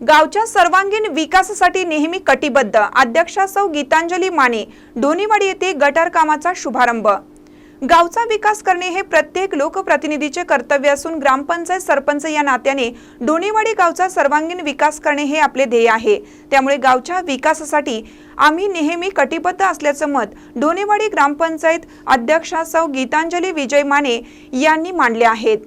गावच्या सर्वांगीण विकासासाठी नेहमी कटिबद्ध. अध्यक्षा सौ गीतांजली माने डोनीवाडी येथे गटार कामाचा शुभारंभ. गावचा विकास करणे हे प्रत्येक लोकप्रतिनिधीचे कर्तव्य असून ग्रामपंचायत सरपंच या नात्याने डोणेवाडी गावचा सर्वांगीण विकास करणे हे आपले ध्येय आहे. त्यामुळे गावच्या विकासासाठी आम्ही नेहमी कटिबद्ध असल्याचं मत डोणेवाडी ग्रामपंचायत अध्यक्षा सौ गीतांजली विजय माने यांनी मांडले आहेत.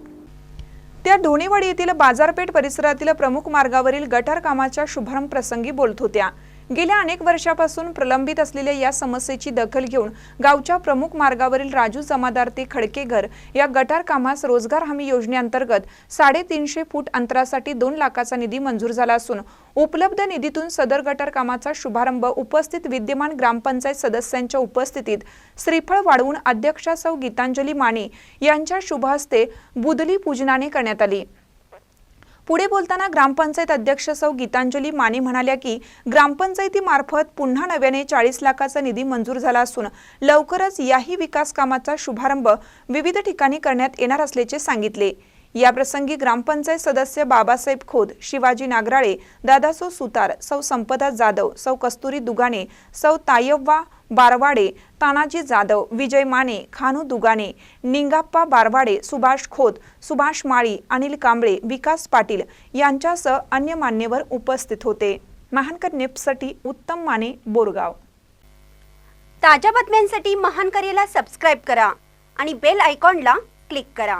त्या ढोणेवाडी येथील बाजारपेठ परिसरातील प्रमुख मार्गावरील गटार कामाच्या शुभारंभ प्रसंगी बोलत होत्या. गेल्या अनेक वर्षापासून प्रलंबित असलेल्या या समस्येची दखल घेऊन गावच्या प्रमुख मार्गावरील राजू जमादार ते खडकेघर या गटार कामास रोजगार हमी योजनेअंतर्गत साडेतीनशे फूट अंतरासाठी दोन लाखाचा निधी मंजूर झाला असून उपलब्ध निधीतून सदर गटार कामाचा शुभारंभ उपस्थित विद्यमान ग्रामपंचायत सदस्यांच्या उपस्थितीत श्रीफळ वाढवून अध्यक्षा सौ गीतांजली माने यांच्या शुभहस्ते बुदली पूजनाने करण्यात आली. पुढे बोलताना ग्रामपंचायत अध्यक्ष सौ गीतांजली माने म्हणाल्या की ग्रामपंचायतीमार्फत पुन्हा नव्याने चाळीस लाखाचा निधी मंजूर झाला असून लवकरच याही विकास कामाचा शुभारंभ विविध ठिकाणी करण्यात येणार असल्याचे सांगितले. याप्रसंगी ग्रामपंचायत सदस्य बाबासाहेब खोद शिवाजी नागराळे दादासो सुतार सौ संपदा जाधव सौ कस्तुरी दुगाने सौ तायव्वा बारवाडे तानाजी जाधव विजय माने खानू दुगाने निंगाप्पा बारवाडे सुभाष खोत सुभाष माळी अनिल कांबळे विकास पाटील यांच्यासह अन्य मान्यवर उपस्थित होते. महानकर नेपसाठी उत्तम माने बोरगाव. ताज्या बातम्यांसाठी महानकरेला सबस्क्राईब करा आणि बेल आयकॉनला क्लिक करा.